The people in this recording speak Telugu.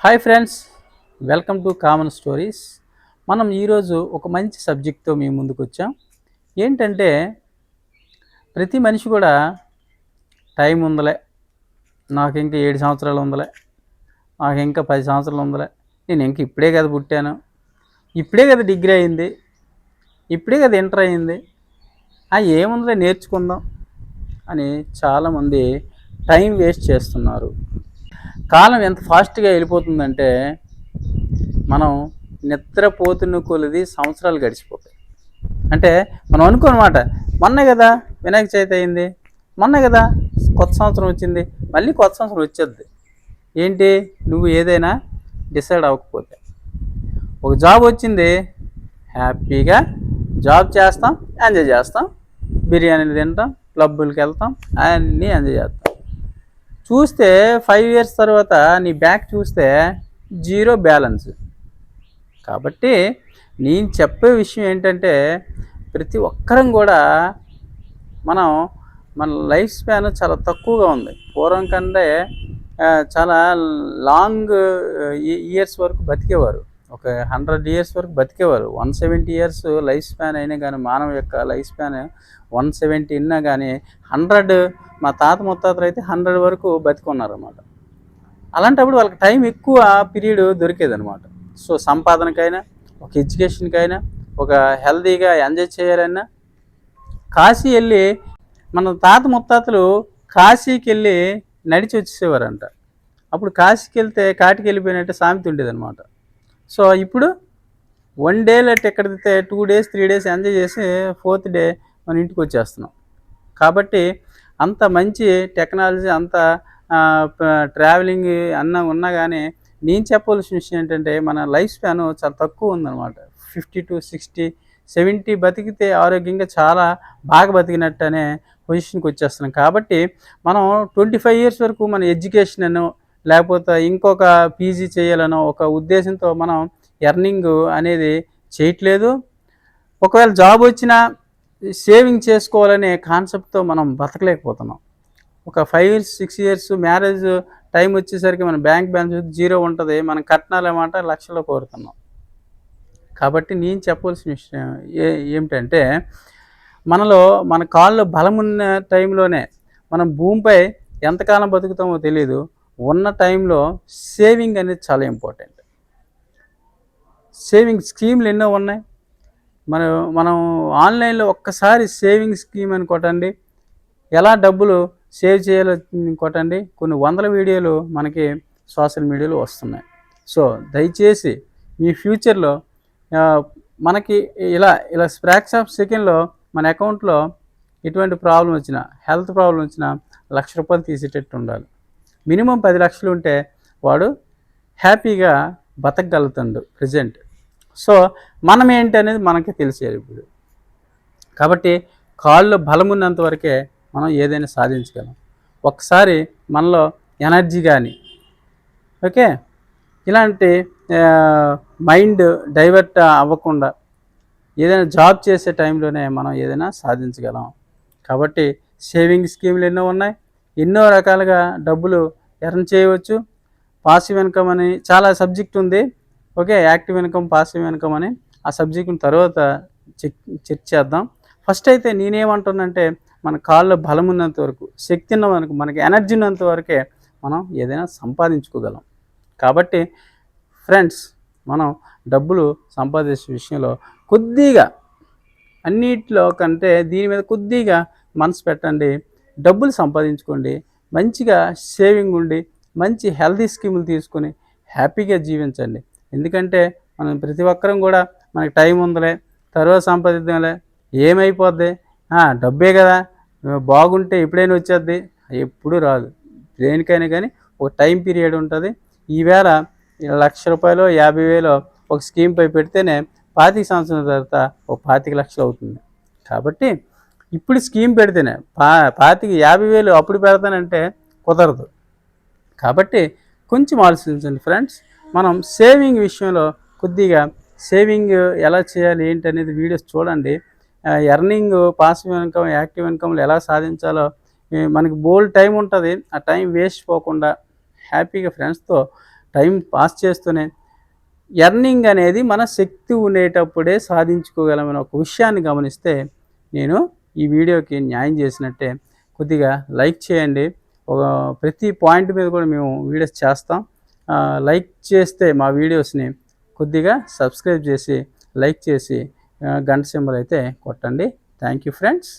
Hi friends welcome to common stories మనం ఈరోజు ఒక మంచి సబ్జెక్ట్తో మేము ముందుకు వచ్చాం. ఏంటంటే ప్రతి మనిషి కూడా టైం ఉందలే నాకు ఇంకా ఏడు సంవత్సరాలు ఉందలే నాకు ఇంకా పది సంవత్సరాలు ఉందలే. నేను ఇంక ఇప్పుడే కదా పుట్టాను. ఇప్పుడే కదా డిగ్రీ అయింది. ఇప్పుడే కదా ఇంటర్ అయింది. ఆ ఏముందిలే నేర్చుకుందాం అని చాలామంది టైం వేస్ట్ చేస్తున్నారు. కాలం ఎంత ఫాస్ట్గా వెళ్ళిపోతుందంటే మనం నిద్రపోతున్న కొలిది సంవత్సరాలు గడిచిపోతాయి. అంటే మనం అనుకోనమాట మొన్నే కదా వినాయక చవితి అయింది మొన్నే కదా కొత్త సంవత్సరం వచ్చింది మళ్ళీ కొత్త సంవత్సరం వచ్చేద్ది. ఏంటి? నువ్వు ఏదైనా డిసైడ్ అవ్వకపోతే. ఒక జాబ్ వచ్చింది హ్యాపీగా జాబ్ చేస్తాం ఎంజాయ్ చేస్తాం బిర్యానీలు తింటాం క్లబ్బులకి వెళ్తాం అన్నీ ఎంజాయ్ చేస్తాం. చూస్తే ఫైవ్ ఇయర్స్ తర్వాత నీ బ్యాక్ చూస్తే జీరో బ్యాలెన్స్ కాబట్టి నేను చెప్పే విషయం ఏంటంటే ప్రతి ఒక్కరం కూడా మనం మన లైఫ్ స్పాన్ చాలా తక్కువగా ఉంది. పూర్వం కంటే చాలా లాంగ్ ఇయర్స్ వరకు బతికేవారు. ఒక హండ్రెడ్ ఇయర్స్ వరకు బతికేవారు. One seventy years life span అయినా కానీ మానవ యొక్క లైఫ్ స్పాన్ వన్ సెవెంటీ అయినా కానీ హండ్రెడ్ మా తాత ముత్తాతలు అయితే హండ్రెడ్ వరకు బతికున్నారన్నమాట. అలాంటప్పుడు వాళ్ళకి టైం ఎక్కువ పీరియడ్ దొరికేదనమాట సో సంపాదనకైనా ఒక ఎడ్యుకేషన్కైనా ఒక హెల్తీగా ఎంజాయ్ చేయాలన్నా కాశీ వెళ్ళి మన తాత ముత్తాతలు కాశీకి వెళ్ళి నడిచి వచ్చేసేవారంట. అప్పుడు కాశీకి వెళ్తే కాటికి వెళ్ళిపోయినట్టు సామెత ఉండేదన్నమాట. సో ఇప్పుడు వన్ డే లెట్ ఎక్కితే two days three days enjoy చేసి ఫోర్త్ డే మన ఇంటికి వచ్చేస్తున్నాం. కాబట్టి అంత మంచి టెక్నాలజీ అంత ట్రావెలింగ్ అన్న ఉన్నా కానీ నేను చెప్పవలసిన విషయం ఏంటంటే మన లైఫ్ స్పాన్ చాలా తక్కువ ఉందన్నమాట. ఫిఫ్టీ టు సిక్స్టీ సెవెంటీ బతికితే ఆరోగ్యంగా చాలా బాగా బతికినట్టు అనే పొజిషన్కి వచ్చేస్తున్నాం. కాబట్టి మనం ట్వంటీ ఫైవ్ ఇయర్స్ వరకు మన ఎడ్యుకేషన్ లేకపోతే ఇంకొక పీజీ చేయాలనో ఒక ఉద్దేశంతో మనం ఎర్నింగ్ అనేది చేయట్లేదు. ఒకవేళ జాబ్ వచ్చినా సేవింగ్ చేసుకోవాలనే కాన్సెప్ట్తో మనం బతకలేకపోతున్నాం ఒక five years six years marriage time వచ్చేసరికి మన బ్యాంక్ బ్యాలెన్స్ జీరో ఉంటుంది. మనం కట్నాలు లక్షలో కోరుతున్నాం. కాబట్టి నేను చెప్పవలసిన విషయం ఏ ఏమిటంటే మనలో మన కాళ్ళు బలం ఉన్న టైంలోనే మనం భూమిపై ఎంతకాలం బతుకుతామో తెలియదు ఉన్న టైంలో సేవింగ్ అనేది చాలా ఇంపార్టెంట్. సేవింగ్ స్కీమ్లు ఎన్నో ఉన్నాయి. మనం మనం ఆన్లైన్లో ఒక్కసారి సేవింగ్ స్కీమ్ అని కొట్టండి ఎలా డబ్బులు సేవ్ చేయాలో కొట్టండి కొన్ని వందల వీడియోలు మనకి సోషల్ మీడియాలో వస్తున్నాయి. సో దయచేసి మీ ఫ్యూచర్లో మనకి ఇలా ఇలా స్ప్రాక్స్ ఆఫ్ సెకండ్లో మన అకౌంట్లో ఎటువంటి ప్రాబ్లం వచ్చినా హెల్త్ ప్రాబ్లం వచ్చినా లక్ష రూపాయలు తీసేటట్టు ఉండాలి. మినిమం పది లక్షలు ఉంటే వాడు హ్యాపీగా బతకగలుగుతాడు ప్రజెంట్. సో మనం ఏంటి అనేది మనకి తెలిసేది ఇప్పుడు. కాబట్టి కాళ్ళు బలం ఉన్నంత వరకే మనం ఏదైనా సాధించగలం. ఒకసారి మనలో ఎనర్జీ కానీ ఓకే? ఇలాంటి మైండ్ డైవర్ట్ అవ్వకుండా ఏదైనా జాబ్ చేసే టైంలోనే మనం ఏదైనా సాధించగలం. కాబట్టి సేవింగ్ స్కీమ్లు ఎన్నో ఉన్నాయి. ఎన్నో రకాలుగా డబ్బులు ఎర్న్ చేయవచ్చు. పాసివ్ ఇన్కమ్ అని చాలా సబ్జెక్ట్ ఉంది. Okay active income passive income అని ఆ సబ్జెక్ట్ని తర్వాత చెక్ చెక్ చేద్దాం. ఫస్ట్ అయితే నేనేమంటున్నానంటే మన కాళ్ళలో బలం ఉన్నంత వరకు శక్తి ఉన్న మనకు మనకి ఎనర్జీ ఉన్నంత వరకే మనం ఏదైనా సంపాదించుకోగలం. కాబట్టి ఫ్రెండ్స్ మనం డబ్బులు సంపాదించే విషయంలో కొద్దిగా అన్నిట్లో కంటే దీని మీద కొద్దిగా మనసు పెట్టండి. డబ్బులు సంపాదించుకోండి మంచిగా సేవింగ్ ఉండి మంచి హెల్తీ స్కీములు తీసుకొని హ్యాపీగా జీవించండి. ఎందుకంటే మనం ప్రతి ఒక్కరం కూడా మనకి టైం ఉందిలే తర్వాత సంపాదిద్దాంలే ఏమైపోద్ది? డబ్బే కదా బాగుంటే ఎప్పుడైనా వచ్చేద్ది ఎప్పుడు రాదు. దేనికైనా కానీ ఒక టైం పీరియడ్ ఉంటుంది. ఈవేళ లక్ష రూపాయలు యాభై వేలు ఒక స్కీమ్ పై పెడితేనే పాతిక సంవత్సరం తర్వాత ఒక పాతిక లక్షలు అవుతుంది. కాబట్టి ఇప్పుడు స్కీమ్ పెడితేనే పా పాతిక యాభై వేలు అప్పుడు పెడతానంటే కుదరదు. కాబట్టి కొంచెం ఆలోచించండి ఫ్రెండ్స్. మనం సేవింగ్ విషయంలో కొద్దిగా సేవింగ్ ఎలా చేయాలి ఏంటి అనేది వీడియోస్ చూడండి. ఎర్నింగ్ పాసివ్ ఇన్కమ్ యాక్టివ్ ఇన్కమ్లు ఎలా సాధించాలో మనకి బోల్డ్ టైం ఉంటుంది. ఆ టైం వేస్ట్ పోకుండా హ్యాపీగా ఫ్రెండ్స్తో టైం పాస్ చేస్తూనే ఎర్నింగ్ అనేది మన శక్తి ఉండేటప్పుడే సాధించుకోగలమని ఒక విషయాన్ని గమనిస్తే నేను ఈ వీడియోకి న్యాయం చేసినట్టే కొద్దిగా లైక్ చేయండి. ఒక ప్రతి పాయింట్ మీద కూడా మేము వీడియోస్ చేస్తాం. లైక్ చేస్తే మా వీడియోస్ని కొద్దిగా సబ్స్క్రైబ్ చేసి లైక్ చేసి గంట సింబల్ అయితే కొట్టండి. Thank you friends.